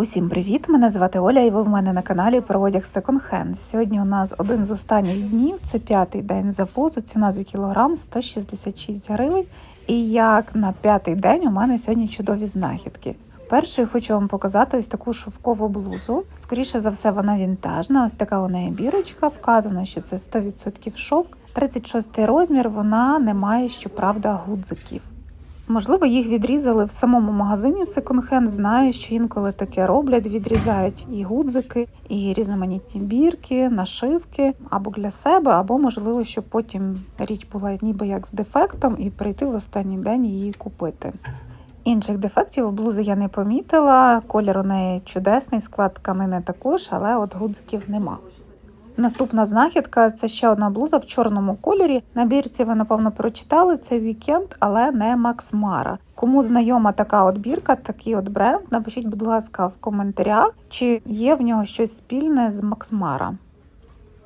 Усім привіт! Мене звати Оля, і ви в мене на каналі про одяг Hand. Сьогодні у нас один з останніх днів, це п'ятий день завозу. Ціна за кілограм 166 гривень. І як на п'ятий день у мене сьогодні чудові знахідки. Першою хочу вам показати ось таку шовкову блузу. Скоріше за все, вона вінтажна. Ось така у неї бірочка. Вказано, що це 100% шовк. 36 розмір. Вона не має, щоправда, гудзиків. Можливо, їх відрізали в самому магазині секонд-хенд. Знаю, що інколи таке роблять, відрізають і гудзики, і різноманітні бірки, нашивки або для себе, або можливо, щоб потім річ була ніби як з дефектом, і прийти в останній день її купити. Інших дефектів в блузи я не помітила. Колір у неї чудесний, склад тканини також, але от гудзиків нема. Наступна знахідка це ще одна блуза в чорному кольорі. На бірці ви, напевно, прочитали це вікенд, але не Макс Мара. Кому знайома така от бірка, такий от бренд, напишіть, будь ласка, в коментарях, чи є в нього щось спільне з Макс Мара.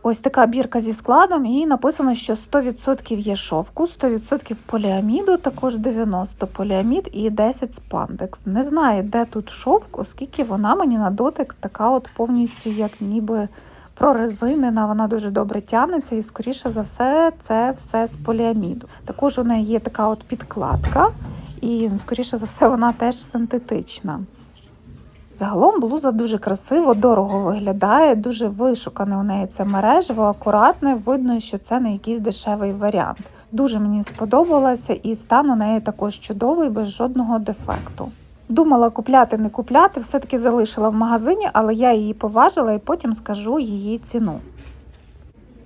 Ось така бірка зі складом, і написано, що 100% є шовку, 100% поліаміду, також 90 поліамід і 10 спандекс. Не знаю, де тут шовк, оскільки вона мені на дотик така от повністю, як ніби прорезинена, вона дуже добре тягнеться, і, скоріше за все, це все з поліаміду. Також у неї є така от підкладка, і, скоріше за все, вона теж синтетична. Загалом блуза дуже красиво, дорого виглядає, дуже вишукане у неї це мережево, акуратне. Видно, що це не якийсь дешевий варіант. Дуже мені сподобалося, і стан у неї також чудовий, без жодного дефекту. Думала купляти, не купляти, все-таки залишила в магазині, але я її поважила і потім скажу її ціну.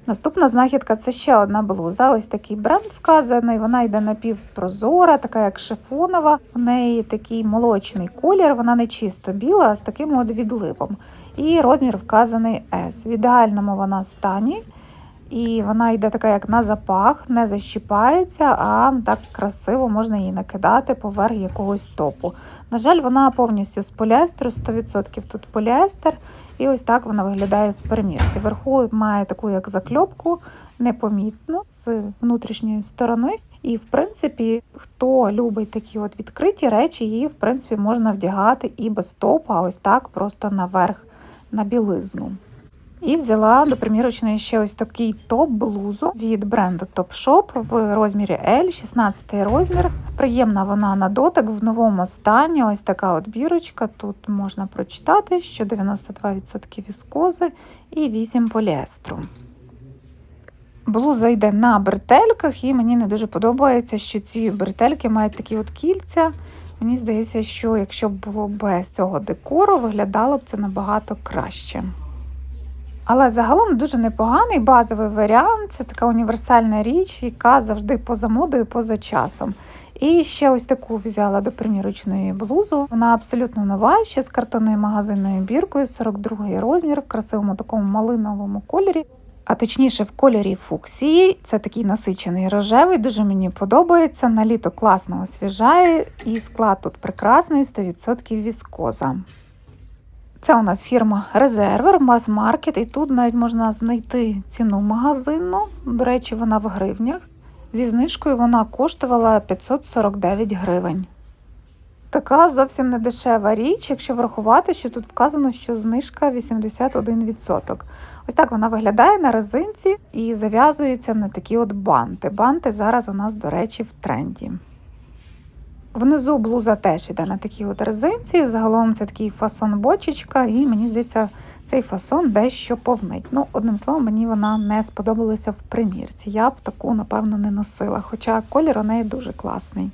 Наступна знахідка це ще одна блуза. Ось такий бренд вказаний. Вона йде напівпрозора, така як шифонова. У неї такий молочний колір, вона не чисто біла, а з таким от відливом. І розмір вказаний S. В ідеальному вона стані. І вона йде така, як на запах, не защіпається, а так красиво можна її накидати поверх якогось топу. На жаль, вона повністю з поліестеру, 100% тут поліестер, і ось так вона виглядає в примірці. Вверху має таку як закльопку, непомітну з внутрішньої сторони. І, в принципі, хто любить такі от відкриті речі, її в принципі можна вдягати і без топу, а ось так просто наверх на білизну. І взяла до примірочної ще ось такий топ-блузу від бренду Topshop в розмірі L, 16 розмір. Приємна вона на дотик в новому стані. Ось така от бірочка. Тут можна прочитати, що 92% віскози і 8 поліестру. Блуза йде на бретельках, і мені не дуже подобається, що ці бретельки мають такі от кільця. Мені здається, що якщо б було без цього декору, виглядало б це набагато краще. Але загалом дуже непоганий базовий варіант. Це така універсальна річ, яка завжди поза модою, поза часом. І ще ось таку взяла до примірочної блузу. Вона абсолютно нова, ще з картонною магазинною біркою, 42 розмір, в красивому такому малиновому кольорі. А точніше, в кольорі фуксії. Це такий насичений рожевий, дуже мені подобається. На літо класно освіжає, і склад тут прекрасний, 100% віскоза. Це у нас фірма Резервер, мас-маркет, і тут навіть можна знайти ціну магазину. До речі, вона в гривнях. Зі знижкою вона коштувала 549 гривень. Така зовсім не дешева річ, якщо врахувати, що тут вказано, що знижка 81%. Ось так вона виглядає на резинці і зав'язується на такі от банти. Банти зараз у нас, до речі, в тренді. Внизу блуза теж йде на такій от резинці. Загалом це такий фасон бочечка, і мені здається, цей фасон дещо повнить. Ну, одним словом, мені вона не сподобалася в примірці. Я б таку, напевно, не носила, хоча колір у неї дуже класний.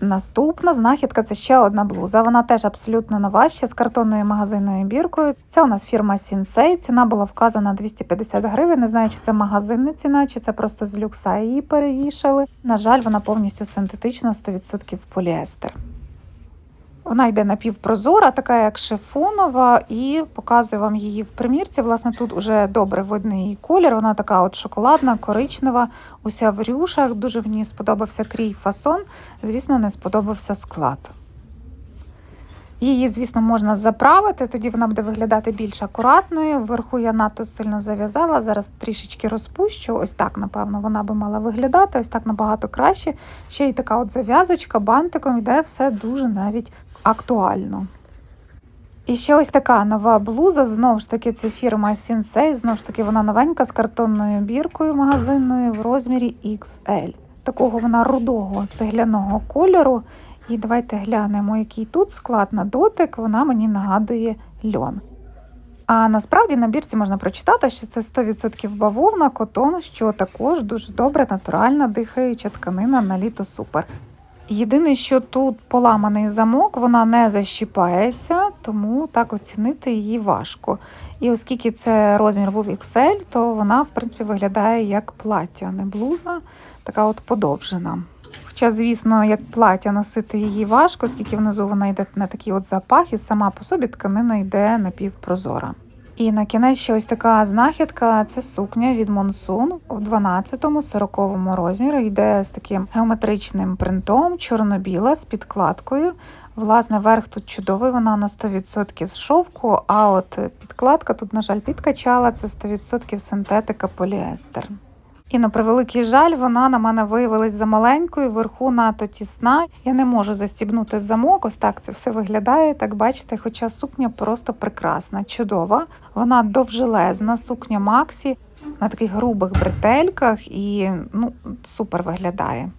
Наступна знахідка це ще одна блуза. Вона теж абсолютно нова, ще з картонною магазинною біркою. Це у нас фірма Сінсей. Ціна була вказана 250 гривень. Не знаю, чи це магазинна ціна, чи це просто з люкса її перевішали. На жаль, вона повністю синтетична, 100% поліестер. Вона йде напівпрозора, така як шифонова, і показую вам її в примірці. Власне, тут вже добре видно її колір. Вона така от шоколадна, коричнева, уся в рюшах. Дуже мені сподобався крій фасон. Звісно, не сподобався склад. Її, звісно, можна заправити, тоді вона буде виглядати більш акуратною. Вверху я надто сильно зав'язала, зараз трішечки розпущу. Ось так, напевно, вона би мала виглядати, ось так набагато краще. Ще й така от зав'язочка, бантиком йде все дуже навіть актуально. І ще ось така нова блуза. Знову ж таки, це фірма Sensei. Знову ж таки, вона новенька з картонною біркою магазинною в розмірі XL. Такого вона рудого цегляного кольору. І давайте глянемо, який тут склад на дотик. Вона мені нагадує льон. А насправді на бірці можна прочитати, що це 100% бавовна, котон, що також дуже добре, натуральна, дихаюча тканина на літо супер. Єдине, що тут поламаний замок, вона не защіпається, тому так оцінити її важко. І оскільки це розмір був XL, то вона, в принципі, виглядає як плаття, не блуза, така от подовжена. Хоча, звісно, як плаття носити її важко, оскільки внизу вона йде на такий от запах, і сама по собі тканина йде напівпрозора. І на кінець ще ось така знахідка це сукня від Монсун в 12-40 розмірі. Йде з таким геометричним принтом, чорно-біла з підкладкою. Власне, верх тут чудовий, вона на 100% з шовку, а от підкладка тут, на жаль, підкачала, це 100% синтетика поліестер. І на превеликий жаль, вона на мене виявилась за маленькою, вверху надто тісна. Я не можу застібнути замок. Ось так це все виглядає. Так бачите, хоча сукня просто прекрасна, чудова. Вона довжелезна, сукня Максі на таких грубих бретельках і ну, супер виглядає.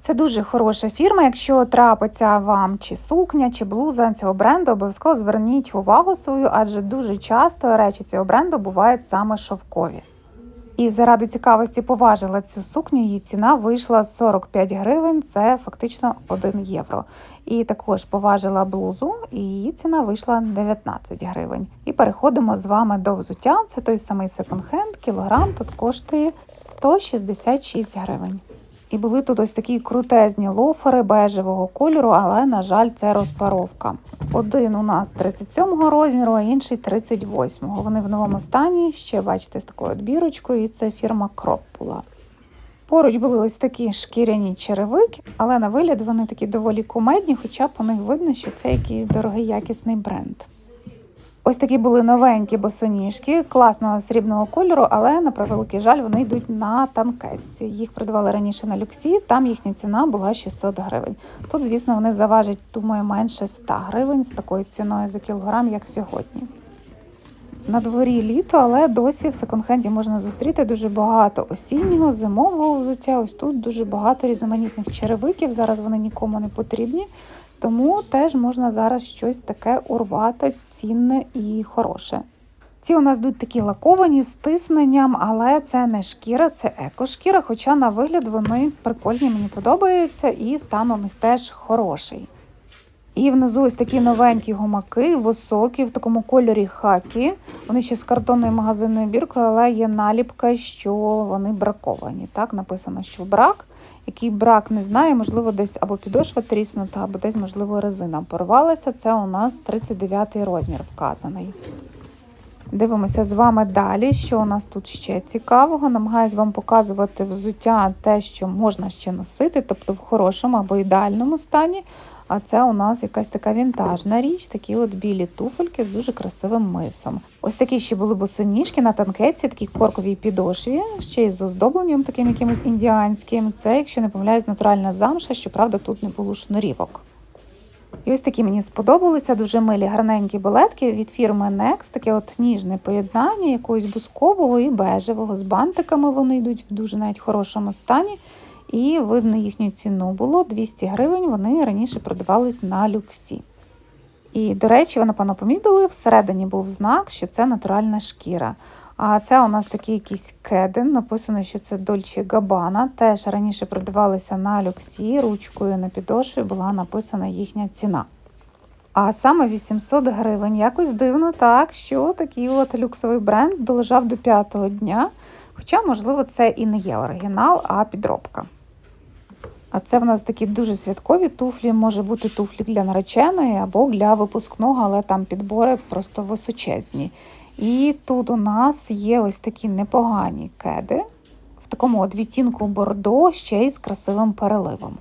Це дуже хороша фірма. Якщо трапиться вам чи сукня, чи блуза цього бренду, обов'язково зверніть увагу свою, адже дуже часто речі цього бренду бувають саме шовкові. І заради цікавості поважила цю сукню. Її ціна вийшла 45 гривень, це фактично 1 євро. І також поважила блузу, і її ціна вийшла 19 гривень. І переходимо з вами до взуття. Це той самий секонд-хенд, кілограм тут коштує 166 гривень. І були тут ось такі крутезні лофери бежевого кольору, але, на жаль, це розпаровка. Один у нас 37-го розміру, а інший 38-го. Вони в новому стані, ще бачите, з такою бірочкою, і це фірма Кроп була. Поруч були ось такі шкіряні черевики, але на вигляд вони такі доволі кумедні, хоча по них видно, що це якийсь дорогий якісний бренд. Ось такі були новенькі босоніжки класного срібного кольору, але на превеликий жаль вони йдуть на танкетці. Їх придбали раніше на люксі, там їхня ціна була 600 гривень. Тут, звісно, вони заважать, думаю, менше 100 гривень з такою ціною за кілограм, як сьогодні. На дворі літо, але досі в секонд-хенді можна зустріти дуже багато осіннього, зимового взуття. Ось тут дуже багато різноманітних черевиків. Зараз вони нікому не потрібні. Тому теж можна зараз щось таке урвати, цінне і хороше. Ці у нас йдуть такі лаковані з тисненням, але це не шкіра, це екошкіра, хоча на вигляд вони прикольні, мені подобаються, і стан у них теж хороший. І внизу ось такі новенькі гумаки, високі, в такому кольорі хакі. Вони ще з картонною магазинною біркою, але є наліпка, що вони браковані. Так, написано, що брак. Який брак не знаю, можливо, десь або підошва тріснута, або десь, можливо, резина порвалася. Це у нас 39 розмір вказаний. Дивимося з вами далі, що у нас тут ще цікавого. Намагаюсь вам показувати взуття те, що можна ще носити, тобто в хорошому або ідеальному стані. А це у нас якась така вінтажна річ, такі от білі туфельки з дуже красивим мисом. Ось такі ще були босоніжки на танкетці, такі корковій підошві, ще й з оздобленням таким якимось індіанським. Це, якщо не помиляюсь, натуральна замша, щоправда, тут не було шнурівок. І ось такі мені сподобалися дуже милі гарненькі балетки від фірми Next, таке от ніжне поєднання якогось бускового і бежевого. З бантиками вони йдуть в дуже навіть хорошому стані. І видно їхню ціну було 200 гривень. Вони раніше продавались на люксі. І, до речі, ви, напевно, помітили, всередині був знак, що це натуральна шкіра. А це у нас такий якийсь кеден. Написано, що це Dolce Gabbana. Теж раніше продавалися на люксі, ручкою на підошві була написана їхня ціна. А саме 800 гривень. Якось дивно, так, що такий от люксовий бренд долежав до п'ятого дня. Хоча, можливо, це і не є оригінал, а підробка. А це в нас такі дуже святкові туфлі, може бути туфлі для нареченої або для випускного, але там підбори просто височезні. І тут у нас є ось такі непогані кеди в такому от відтінку бордо ще й з красивим переливом.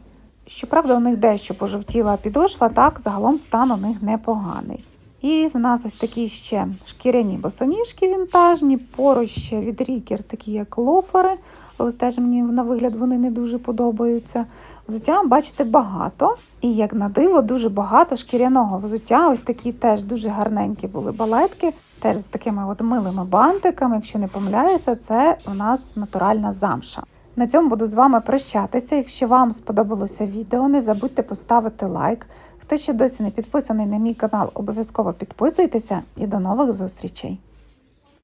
Щоправда, у них дещо пожовтіла підошва, так загалом стан у них непоганий. І в нас ось такі ще шкіряні босоніжки вінтажні, поруч ще від рікер, такі як лофери, але теж мені на вигляд вони не дуже подобаються. Взуття, бачите, багато. І як на диво, дуже багато шкіряного взуття. Ось такі теж дуже гарненькі були балетки, теж з такими от милими бантиками. Якщо не помиляюся, це у нас натуральна замша. На цьому буду з вами прощатися. Якщо вам сподобалося відео, не забудьте поставити лайк. Хто ще досі не підписаний на мій канал, обов'язково підписуйтеся і до нових зустрічей!